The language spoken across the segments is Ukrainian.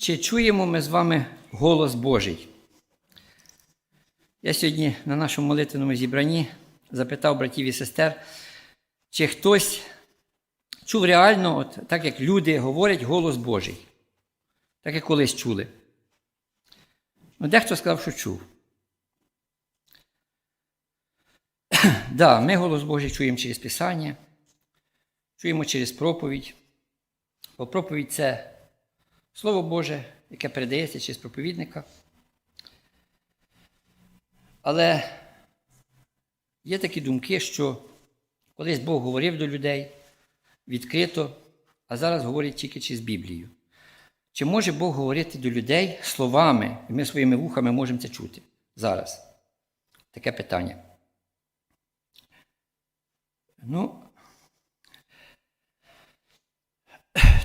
Чи чуємо ми з вами голос Божий? Я сьогодні на нашому молитвеному зібранні запитав братів і сестер, чи хтось чув реально, от, так як люди говорять, голос Божий, так як колись чули. Ну, Дехто сказав, що чув. да, ми голос Божий чуємо через Писання, чуємо через проповідь. Бо проповідь це Слово Боже, яке передається через проповідника. Але є такі думки, що колись Бог говорив до людей відкрито, а зараз говорить тільки через Біблію. Чи може Бог говорити до людей словами, і ми своїми вухами можемо це чути зараз? Таке питання. Ну,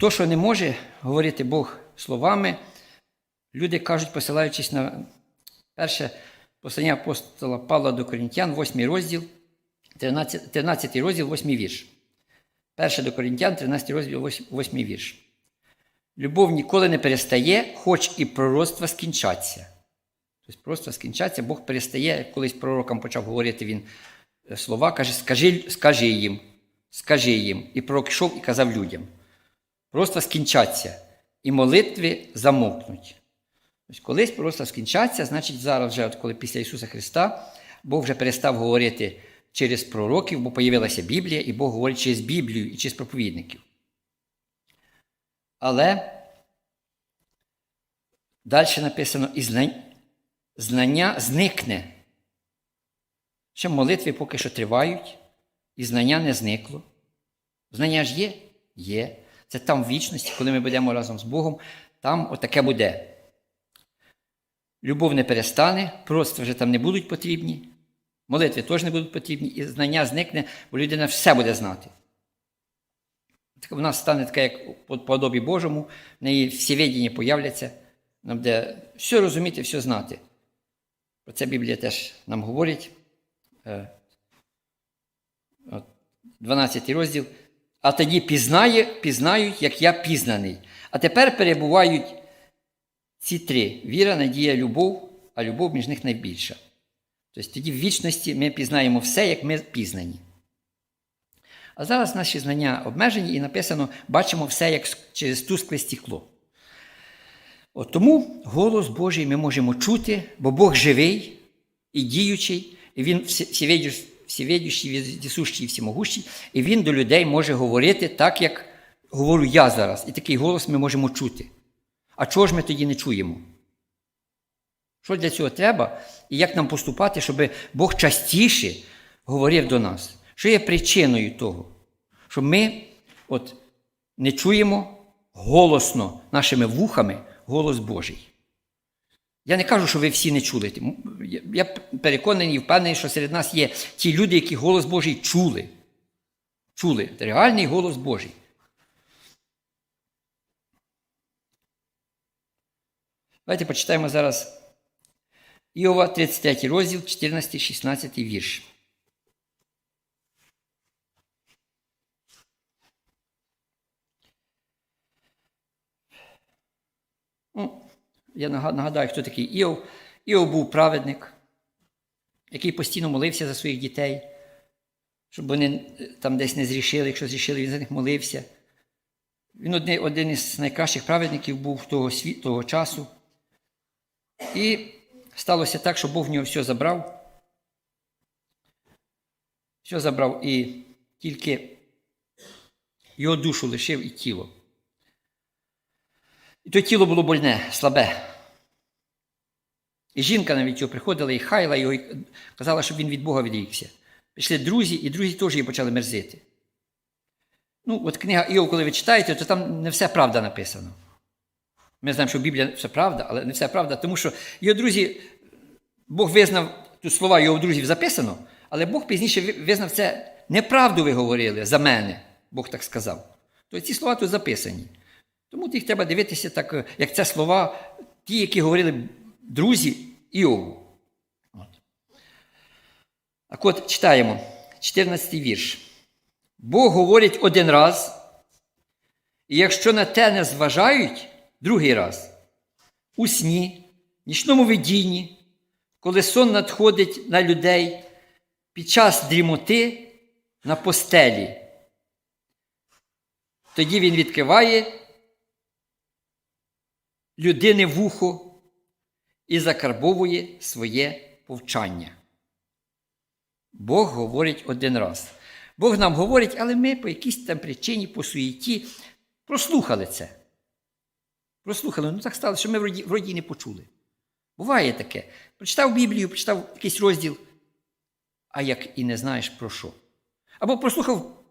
то, що не може говорити Бог словами, люди кажуть, посилаючись на перше послання апостола Павла до Корінтян, 8 розділ, 13, 13 розділ, 8 вірш. Перше до Корінтян, 13 розділ, 8 вірш. Любов ніколи не перестає, хоч і пророцтва скінчаться. Тобто пророцтва скінчаться, Бог перестає, колись пророкам почав говорити він слова, каже, скажи, скажи їм, скажи їм. І пророк йшов і казав людям. Просто скінчаться, і молитви замовкнуть. Тобто, колись просто скінчаться, значить, зараз, вже, от коли після Ісуса Христа, Бог вже перестав говорити через пророків, бо появилася Біблія, і Бог говорить через Біблію і через проповідників. Але далі написано, і знання зникне. Ще молитви поки що тривають, і знання не зникло. Знання ж є? Є. Це там в вічності, коли ми будемо разом з Богом, там отаке буде. Любов не перестане, просто вже там не будуть потрібні, молитви теж не будуть потрібні, і знання зникне, бо людина все буде знати. Так вона стане така, як по подобі Божому, в неї всі видіння появляться, нам буде все розуміти, все знати. Про це Біблія теж нам говорить. 12 розділ. А тоді пізнає, пізнають, як я пізнаний. А тепер перебувають ці три: віра, надія, любов, а любов між них найбільша. Тобто тоді в вічності ми пізнаємо все, як ми пізнані. А зараз наші знання обмежені і написано, бачимо все як через тускле стекло. От Тому голос Божий ми можемо чути, бо Бог живий і діючий, і Він всевидющий всевидющий, вездесущий і всемогущий, і він до людей може говорити так, як говорю я зараз. І такий голос ми можемо чути. А чого ж ми тоді не чуємо? Що для цього треба? І як нам поступати, щоб Бог частіше говорив до нас? Що є причиною того? Що ми от не чуємо голосно нашими вухами голос Божий. Я не кажу, що ви всі не чули. Я переконаний і впевнений, що серед нас є ті люди, які голос Божий чули. Чули. Реальний голос Божий. Давайте почитаємо зараз Іова, 33 розділ, 14, 16 вірш. Ну, я нагадаю, хто такий Іов. Іов був праведник, який постійно молився за своїх дітей, щоб вони там десь не зрішили, якщо зрішили, він за них молився. Він один, один із найкращих праведників був того, світ, того часу. І сталося так, що Бог в нього все забрав. Все забрав і тільки його душу лишив і тіло. І то тіло було больне, слабе. І жінка навіть його приходила і хайла його, і казала, щоб він від Бога відрікся. Пішли друзі, і друзі теж її почали мерзити. Ну, от книга Іов, коли ви читаєте, то там не все правда написано. Ми знаємо, що в Біблії все правда, але не все правда, тому що його друзі, Бог визнав, тут слова його друзів записано, але Бог пізніше визнав це неправду ви говорили за мене, Бог так сказав. То ці слова тут записані. Тому їх треба дивитися, так, як це слова, ті, які говорили друзі Іову. От. Так от читаємо 14 вірш. Бог говорить один раз, і якщо на те не зважають другий раз, у сні, нічному видінні, коли сон надходить на людей під час дрімоти на постелі. Тоді він відкриває людини вухо і закарбовує своє повчання. Бог говорить один раз. Бог нам говорить, але ми по якійсь там причині, по суєті прослухали це. Прослухали, ну так сталося, що ми вроді, не почули. Буває таке. Прочитав Біблію, прочитав якийсь розділ, а як і не знаєш про що. Або прослухав,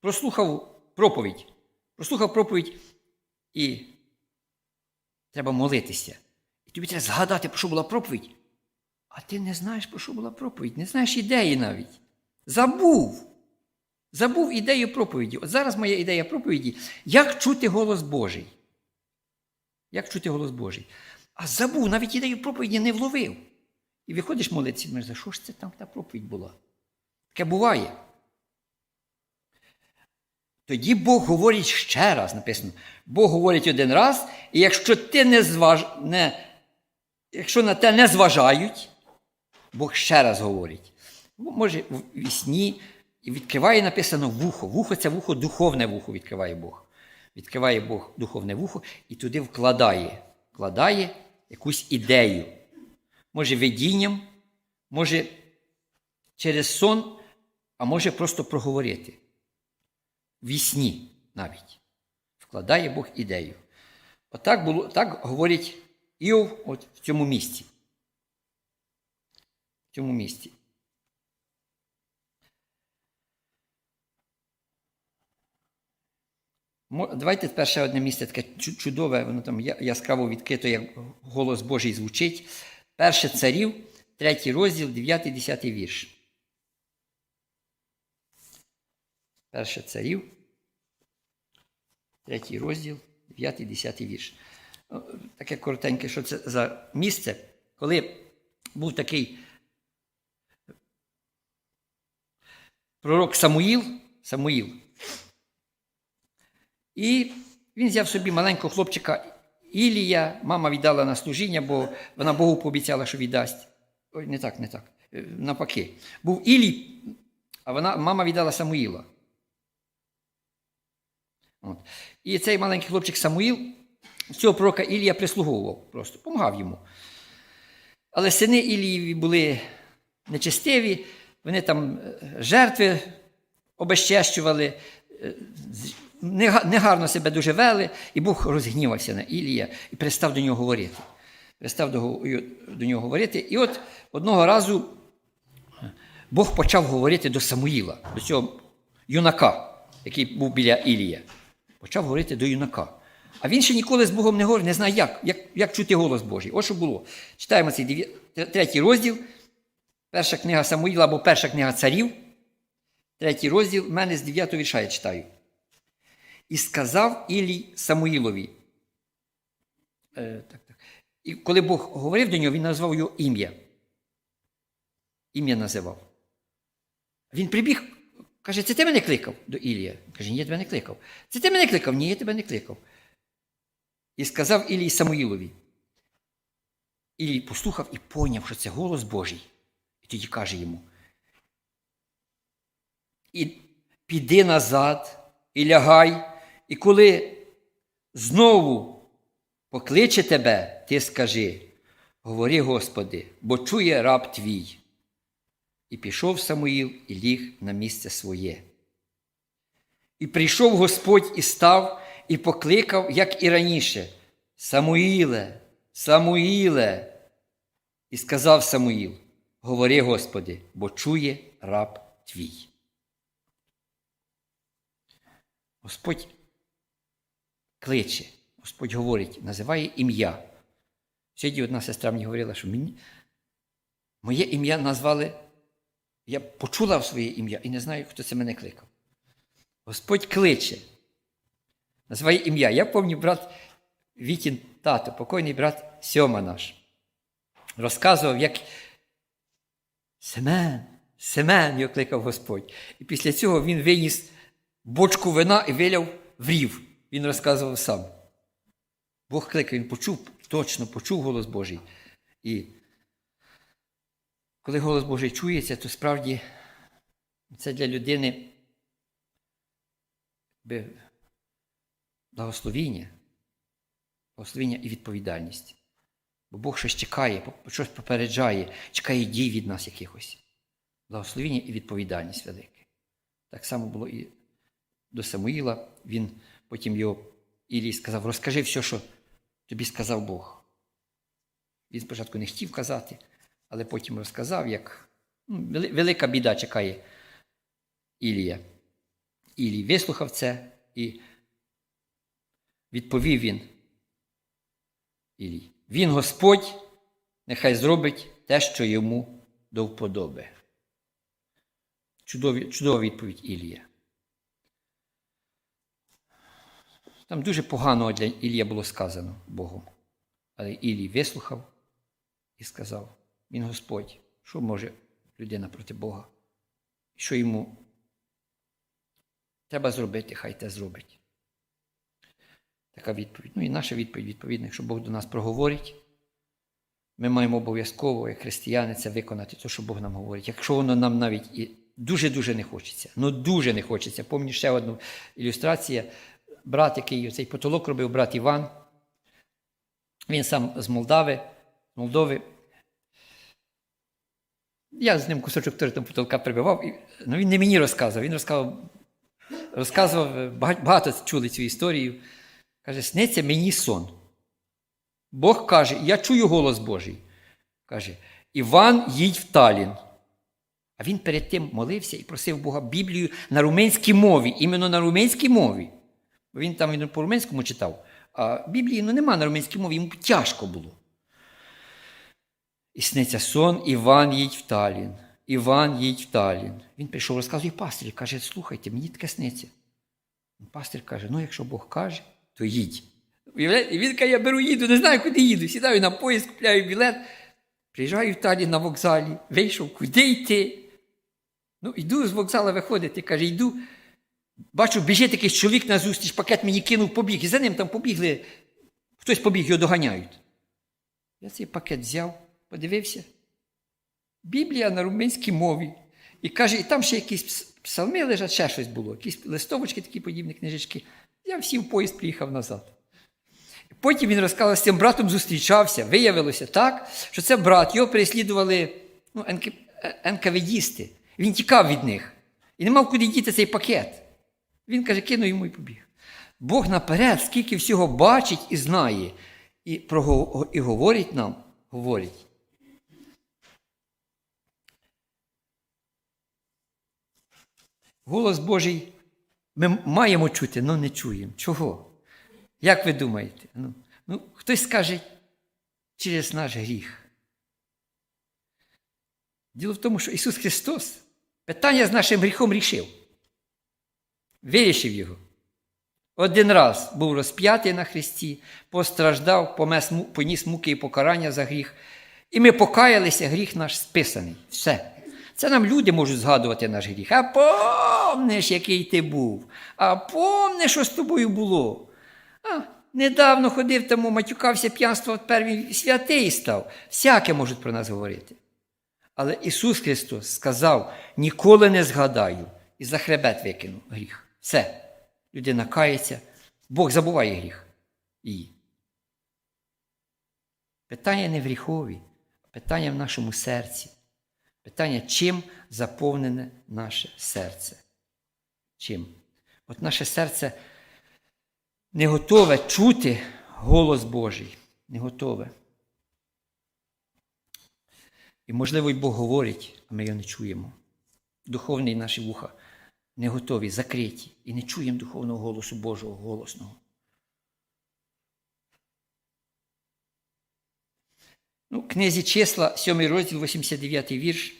прослухав проповідь. Прослухав проповідь і треба молитися. І тобі треба згадати, про що була проповідь. А ти не знаєш, про що була проповідь, не знаєш ідеї навіть. Забув. Забув ідею проповіді. От зараз моя ідея проповіді як чути голос Божий. Як чути голос Божий? А забув, навіть ідею проповіді не вловив. І виходиш молитися, думаєш, за що ж це там та проповідь була? Таке буває. Тоді Бог говорить ще раз, написано. Бог говорить один раз, і якщо ти не зваж... не... якщо на те не зважають, Бог ще раз говорить. Може, в вісні і відкриває написано вухо. Вухо це вухо, духовне вухо відкриває Бог. Відкриває Бог духовне вухо і туди вкладає, вкладає якусь ідею. Може, видінням, може через сон, а може просто проговорити. Вісні навіть. Вкладає Бог ідею. Отак було, так говорить Іов от в цьому місці. В цьому місці. Давайте тепер ще одне місце таке чудове, воно там яскраво відкрито, як голос Божий звучить. Перше царів, третій розділ, 9-10 вірш. Перше царів, третій розділ, 9-10 вірш. Ну, Таке коротеньке, що це за місце, коли був такий пророк Самуїл, Самуїл. І він взяв собі маленького хлопчика Ілія, мама віддала на служіння, бо вона Богу пообіцяла, що віддасть. Ой, не так, не так. Е, Навпаки. Був Ілій, а вона, мама віддала Самуїла. От. І цей маленький хлопчик Самуїл, цього пророка Ілія прислуговував просто, допомагав йому. Але сини Ілієві були нечестиві, вони там е, жертви обещещували, е, негарно себе дуже вели, і Бог розгнівався на Ілія і перестав до нього говорити. Перестав до, до нього говорити. І от одного разу Бог почав говорити до Самуїла, до цього юнака, який був біля Ілія. Почав говорити до юнака. А він ще ніколи з Богом не говорив, не знає, як, як, як чути голос Божий. Ось що було. Читаємо цей третій розділ, перша книга Самуїла або перша книга царів, третій розділ, в мене з 9 вірша я читаю. І сказав Ілій Самуїлові. Е, так, так. І коли Бог говорив до нього, він назвав його ім'я. Ім'я називав. Він прибіг, каже, це ти мене кликав до Ілія. Каже, ні, я тебе не кликав. Це ти мене кликав? Ні, я тебе не кликав. І сказав Ілій Самуїлові. Ілій послухав і поняв, що це голос Божий. І тоді каже йому: І піди назад, і лягай, і коли знову покличе тебе, ти скажи: Говори, Господи, бо чує раб твій. І пішов Самуїл і ліг на місце своє. І прийшов Господь і став, і покликав, як і раніше, Самуїле, Самуїле. І сказав Самуїл: Говори, Господи, бо чує раб твій. Господь кличе, Господь говорить, називає ім'я. Сьогодні одна сестра мені говорила, що мені моє ім'я назвали. Я почула своє ім'я і не знаю, хто це мене кликав. Господь кличе. Називає ім'я. Я пам'ятаю, брат Вітін тато, покойний брат Сьома наш. Розказував, як Семен, Семен його кликав Господь. І після цього він виніс бочку вина і виляв в рів. Він розказував сам. Бог кликав, він почув точно почув голос Божий. І коли голос Божий чується, то справді це для людини благословіння, благословіння і відповідальність. Бо Бог щось чекає, щось попереджає, чекає дій від нас якихось. Благословіння і відповідальність велике. Так само було і до Самуїла. Він потім його Ілій сказав: розкажи все, що тобі сказав Бог. Він спочатку не хотів казати, але потім розказав, як ну, велика біда чекає Ілія. Ілій вислухав це і відповів він. Ілій. Він Господь, нехай зробить те, що йому до вподоби. Чудові, чудова відповідь Ілія. Там дуже поганого для Ілія було сказано Богом. Але Ілій вислухав і сказав: Він Господь, що може людина проти Бога? Що йому треба зробити, хай те зробить. Така відповідь. Ну і наша відповідь відповідна, якщо Бог до нас проговорить, ми маємо обов'язково, як християни, це виконати те, що Бог нам говорить. Якщо воно нам навіть і дуже-дуже не хочеться. Ну дуже не хочеться. Помню ще одну ілюстрацію. Брат, який цей потолок робив, брат Іван. Він сам з Молдави, Молдови. Я з ним кусочок теж там потолка прибивав. І, ну, він не мені розказував, він розказував, розказував, багато, багато чули цю історію. Каже, сниться мені сон. Бог каже, я чую голос Божий. Каже, Іван, їдь в Талін. А він перед тим молився і просив Бога Біблію на румунській мові, іменно на румунській мові. Бо він там він по-румунському читав, а Біблії ну, нема на румунській мові, йому тяжко було. І сниться сон, Іван їдь в Талін. Іван їдь в Талін. Він прийшов, розказує пастирі, каже, слухайте, мені таке сниться. Пастир каже: ну, якщо Бог каже, то їдь. І він каже, я беру їду, не знаю, куди їду. Сідаю на поїзд, купляю білет, приїжджаю в Талін на вокзалі, вийшов, куди йти. Ну, йду з вокзалу виходити, каже, йду. Бачу, біжить якийсь чоловік на зустріч, пакет мені кинув, побіг. І за ним там побігли, хтось побіг, його доганяють. Я цей пакет взяв, подивився. Біблія на румунській мові. І каже, і там ще якісь пс- псалми лежать, ще щось було, якісь листовочки, такі подібні книжечки. Я всім в поїзд приїхав назад. Потім він розказав, з цим братом зустрічався. Виявилося так, що це брат, його переслідували ну, НК... НКВДісти. Він тікав від них і не мав куди діти цей пакет. Він каже, кинув йому і побіг. Бог наперед, скільки всього бачить і знає, і, про... і говорить нам, говорить. Голос Божий ми маємо чути, але не чуємо. Чого? Як ви думаєте? Ну, ну, хтось скаже через наш гріх. Діло в тому, що Ісус Христос питання з нашим гріхом рішив. Вирішив його. Один раз був розп'ятий на Христі, постраждав, помес, поніс муки і покарання за гріх. І ми покаялися, гріх наш списаний. Все. Це нам люди можуть згадувати наш гріх. А помниш, який ти був? А помниш, що з тобою було? А, недавно ходив тому, матюкався п'янство, він святий став. Всяке можуть про нас говорити. Але Ісус Христос сказав: ніколи не згадаю і за хребет викинув гріх. Все. Людина кається, Бог забуває гріх її. Питання не в гріхові, а питання в нашому серці. Питання, чим заповнене наше серце? Чим? От наше серце не готове чути голос Божий. Не готове. І, можливо, й Бог говорить, а ми його не чуємо. Духовні наші вуха не готові, закриті, і не чуємо духовного голосу Божого голосного. Ну, книзі числа, 7 розділ, 89 вірш.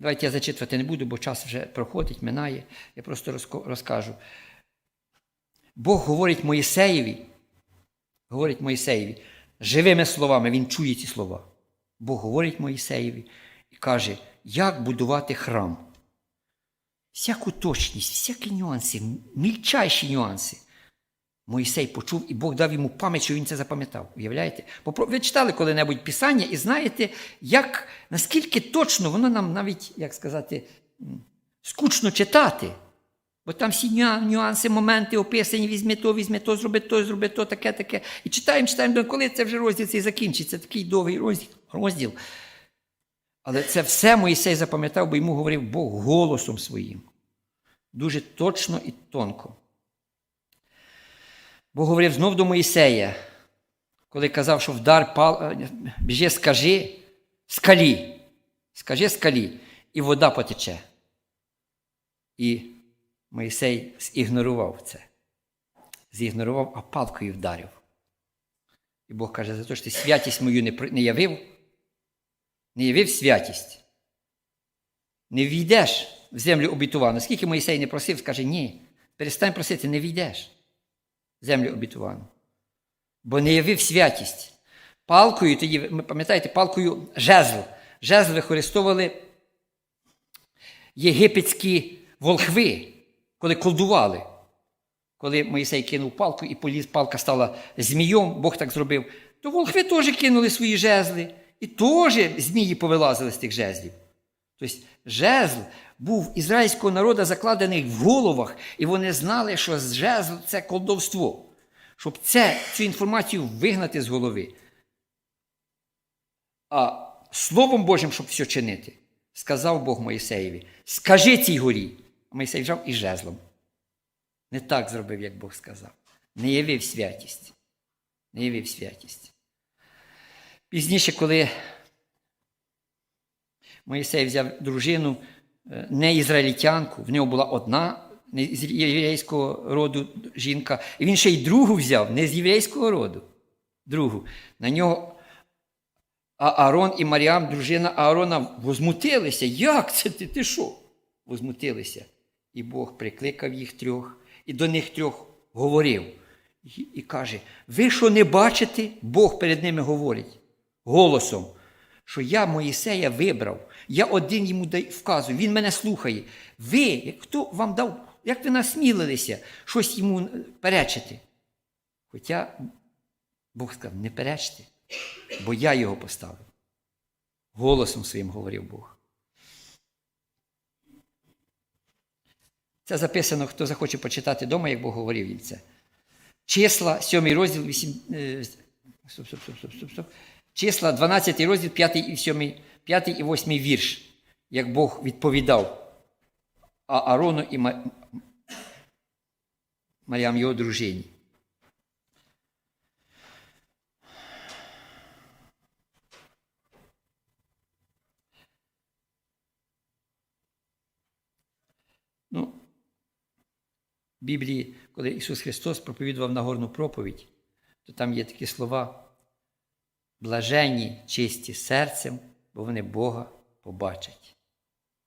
Давайте я зачитувати не буду, бо час вже проходить, минає. Я просто розкажу. Бог говорить Моїсеєві, говорить Моїсеєві, живими словами, він чує ці слова. Бог говорить Моїсеєві і каже, як будувати храм. Всяку точність, всякі нюанси, мільчайші нюанси. Моїсей почув, і Бог дав йому пам'ять, що він це запам'ятав. Уявляєте? Ви читали коли-небудь Писання і знаєте, як, наскільки точно воно нам навіть, як сказати, скучно читати. Бо там всі нюанси, моменти описані, візьми то, візьми то, зроби то, зроби то, таке, таке. І читаємо, читаємо, коли це вже розділ цей закінчиться, такий довгий розділ. розділ. Але це все Моїсей запам'ятав, бо йому говорив Бог голосом своїм. Дуже точно і тонко. Бог говорив знов до Моїсея, коли казав, що вдар пал... е, біжи, скажи скалі. Скажи скалі, і вода потече. І Моїсей зігнорував це. Зігнорував, а палкою вдарив. І Бог каже, за те, що ти святість мою не явив, не явив святість. Не війдеш в землю обітувану. Скільки Моїсей не просив, скаже, ні, перестань просити, не війдеш землю обітувану. Бо не явив святість. Палкою, тоді, ви пам'ятаєте, палкою жезл. Жезл використовували єгипетські волхви, коли колдували. Коли Моїсей кинув палку і поліз, палка стала змієм, Бог так зробив, то волхви теж кинули свої жезли, і теж змії повилазили з тих жезлів. Тобто жезл був ізраїльського народу закладений в головах, і вони знали, що жезл це колдовство. Щоб це, цю інформацію вигнати з голови. А Словом Божим, щоб все чинити, сказав Бог Моїсеєві: скажи цій горі. А Моїсей взяв і жезлом. Не так зробив, як Бог сказав. Не явив святість. Не явив святість. Пізніше, коли Моїсей взяв дружину, не ізраїльтянку, в нього була одна з єврейського роду жінка, і він ще й другу взяв, не з єврейського роду. Другу. На нього Аарон і Маріам, дружина Аарона, возмутилися. Як це ти? Ти що? Возмутилися. І Бог прикликав їх трьох, і до них трьох говорив. І каже: ви що не бачите? Бог перед ними говорить голосом, що я Моїсея вибрав, я один йому вказую, він мене слухає. Ви, хто вам дав, як ви насмілилися щось йому е, перечити? Хоча Бог сказав, не перечте, бо я його поставив. Голосом своїм говорив Бог. Це записано, хто захоче почитати вдома, як Бог говорив їм це. Числа, 7 розділ, 8, е, стоп, стоп, стоп, стоп, стоп, стоп. Числа, 12 розділ, 5 і 7, 5 і 8 вірш, як Бог відповідав Аарону і Ма- Маріам його дружині. Ну, в Біблії, коли Ісус Христос проповідував Нагорну проповідь, то там є такі слова: блаженні, чисті серцем, бо вони Бога побачать.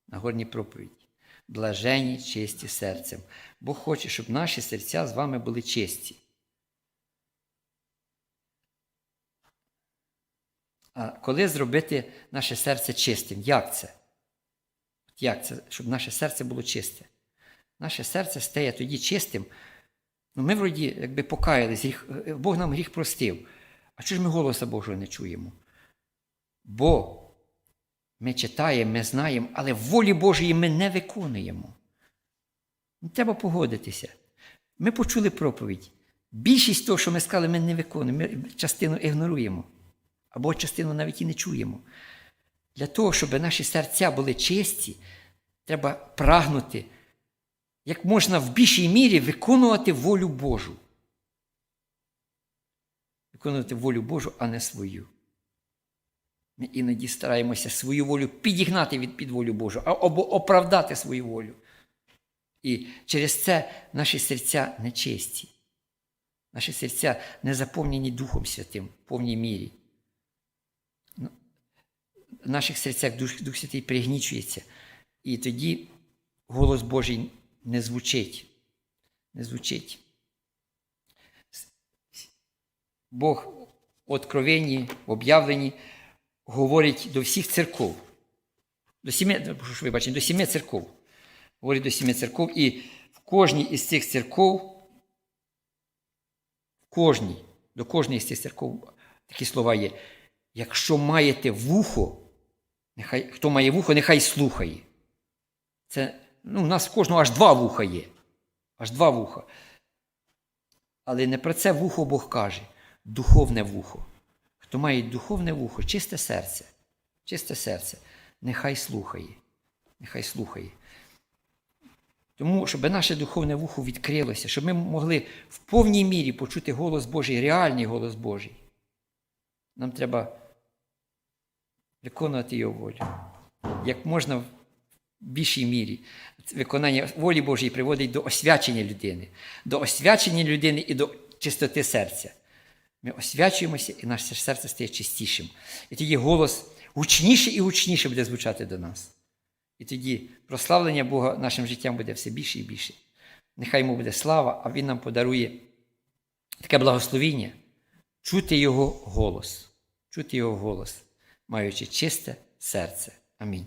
Нагорній проповідь. Блаженні, чисті серцем. Бог хоче, щоб наші серця з вами були чисті. А коли зробити наше серце чистим? Як це? Як це, щоб наше серце було чисте? Наше серце стає тоді чистим. Ну, ми вроді якби покаялись, Бог нам гріх простив. А чого ж ми голоса Божого не чуємо? Бо ми читаємо, ми знаємо, але волі Божої ми не виконуємо. Ну, Треба погодитися. Ми почули проповідь. Більшість того, що ми сказали, ми не виконуємо. Ми частину ігноруємо. Або частину навіть і не чуємо. Для того, щоб наші серця були чисті, треба прагнути як можна в більшій мірі виконувати волю Божу. Виконувати волю Божу, а не свою. Ми іноді стараємося свою волю підігнати від під волю Божу, або оправдати свою волю. І через це наші серця нечисті. Наші серця не заповнені Духом Святим в повній мірі. Ну, В наших серцях Дух, Дух Святий пригнічується. І тоді голос Божий не звучить. Не звучить. Бог в откровенні, в об'явленні говорить до всіх церков. До прошу вибачення, до сіми церков. Говорить до сіми церков. І в кожній із цих церков в кожній, до кожної з цих церков такі слова є. Якщо маєте вухо, нехай, хто має вухо, нехай слухає. Це, ну, у нас в кожного аж два вуха є. Аж два вуха. Але не про це вухо Бог каже. Духовне вухо. Хто має духовне вухо, чисте серце, чисте серце, нехай слухає. Нехай слухає. Тому, щоб наше духовне вухо відкрилося, щоб ми могли в повній мірі почути голос Божий, реальний голос Божий. Нам треба виконувати його волю. Як можна в більшій мірі. Виконання волі Божої приводить до освячення людини, до освячення людини і до чистоти серця. Ми освячуємося, і наше серце стає чистішим. І тоді голос гучніше і гучніше буде звучати до нас. І тоді прославлення Бога нашим життям буде все більше і більше. Нехай йому буде слава, а Він нам подарує таке благословіння чути Його голос, чути Його голос, маючи чисте серце. Амінь.